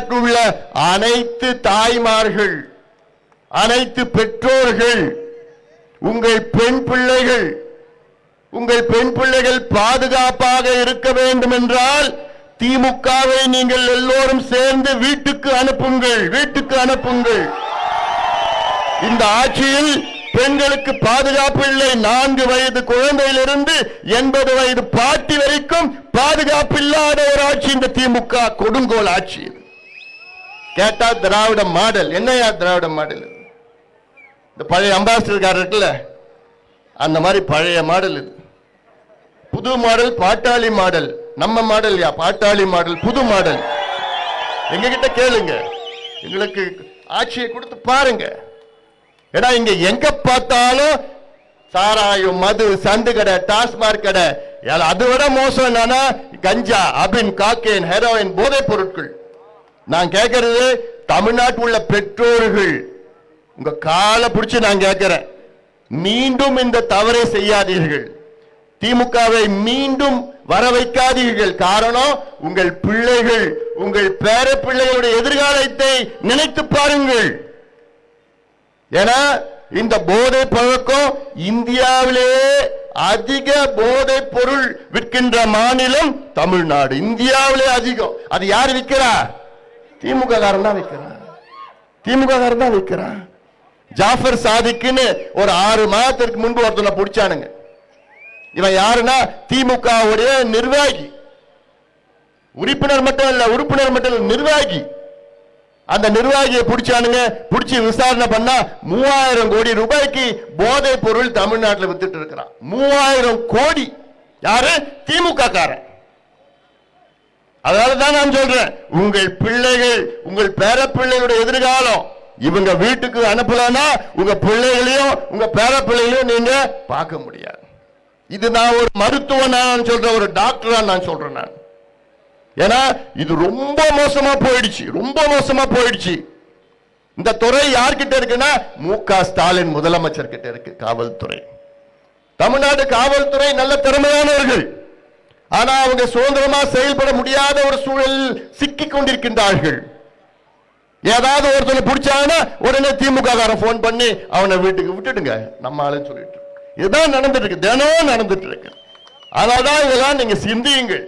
தமிழ்நாட்டில் உள்ள அனைத்து தாய்மார்கள் அனைத்து பெற்றோர்கள் உங்கள் பெண் பிள்ளைகள் உங்கள் பெண் பிள்ளைகள் பாதுகாப்பாக இருக்க வேண்டும் என்றால் திமுகவை நீங்கள் எல்லோரும் சேர்ந்து வீட்டுக்கு அனுப்புங்கள் வீட்டுக்கு அனுப்புங்கள். இந்த ஆட்சியில் பெண்களுக்கு பாதுகாப்பு இல்லை. நான்கு வயது குழந்தையிலிருந்து எண்பது வயது பாட்டி வரைக்கும் பாதுகாப்பு இல்லாத ஒரு ஆட்சி இந்த திமுக கொடுங்கோல் ஆட்சி கேட்டா திராவிட மாடல். என்னையா திராவிட மாடல்? இந்த பழைய அம்பாசிடர்காரர் இருக்குல்ல அந்த மாதிரி பழைய மாடல் இது. புது மாடல் பாட்டாளி மாடல். நம்ம மாடல் யா? பாட்டாளி மாடல் புது மாடல். எங்ககிட்ட கேளுங்க. எங்களுக்கு ஆட்சியை கொடுத்து பாருங்க. ஏன்னா இங்க எங்க பார்த்தாலும் சாராயம் மது சந்து கடை டாஸ்மாக் கடை. ஏல, அதை விட மோசம் என்னன்னா கஞ்சா அபின் காக்கேன் ஹெரோயின் போதைப் பொருட்கள். நான் கேட்கறது தமிழ்நாட்டில் உள்ள பெற்றோர்கள். உங்க காலை பிடிச்சு நான் கேட்கிறேன். மீண்டும் இந்த தவறை செய்யாதீர்கள். திமுகவை மீண்டும் வர வைக்காதீர்கள். காரணம் உங்கள் பிள்ளைகள் உங்கள் பேர பிள்ளைகளுடைய எதிர்காலத்தை நினைத்து பாருங்கள். ஏன்னா இந்த போதை பழக்கம் இந்தியாவிலே அதிக போதை பொருள் விற்கின்ற மாநிலம் தமிழ்நாடு. இந்தியாவிலே அதிகம். அது யார் விற்கிறா? திமுக காரன் தான் விற்கிறான் திமுக காரன் தான் விற்கிறான் ஜாஃபர் சாதிக்குன்னு ஒரு ஆறு மாதத்திற்கு முன்பு ஒருத்தனை பிடிச்சானுங்க. இவன் யாருன்னா? திமுகவுடைய நிர்வாகி. உறுப்பினர் மட்டும் இல்ல உறுப்பினர் மட்டும் இல்ல நிர்வாகி. அந்த நிர்வாகியை பிடிச்சானுங்க. பிடிச்சி விசாரணை பண்ணா மூவாயிரம் கோடி ரூபாய்க்கு போதை பொருள் தமிழ்நாட்டில் வித்துட்டு இருக்கிறான். மூவாயிரம் கோடி. யாரு? திமுக காரன் அதனால தான் நான் சொல்றேன். உங்கள் பிள்ளைகள் உங்கள் பேர பிள்ளைகளுடைய எதிர்காலம். இவங்க வீட்டுக்கு அனுப்பலன்னா உங்க பிள்ளைகளையும் உங்க பேர பிள்ளைகளையும் நீங்க பார்க்க முடியாது. இது நான் ஒரு மருத்துவன் நான் சொல்றேன் ஒரு டாக்டரா நான் சொல்றேன் நான். ஏன்னா இது ரொம்ப மோசமா போயிடுச்சு ரொம்ப மோசமா போயிடுச்சு. இந்த துறை யார்கிட்ட இருக்குன்னா மு க ஸ்டாலின் முதலமைச்சர் கிட்ட இருக்கு காவல்துறை. தமிழ்நாடு காவல்துறை நல்ல திறமையானவர்கள். ஆனா அவங்க சுதந்திரமா செயல்பட முடியாத ஒரு சூழலில் சிக்கி கொண்டிருக்கின்றார்கள். ஏதாவது ஒருத்தனை பிடிச்சாங்கன்னா உடனே திமுக காரன் போன் பண்ணி அவனை வீட்டுக்கு விட்டுடுங்க. நம்ம ஆளுன்னு சொல்லிட்டு இதுதான் நடந்துட்டு இருக்கு. தினம் நடந்துட்டு இருக்கு. அதனாலதான் இதெல்லாம் நீங்க சிந்தியுங்கள்.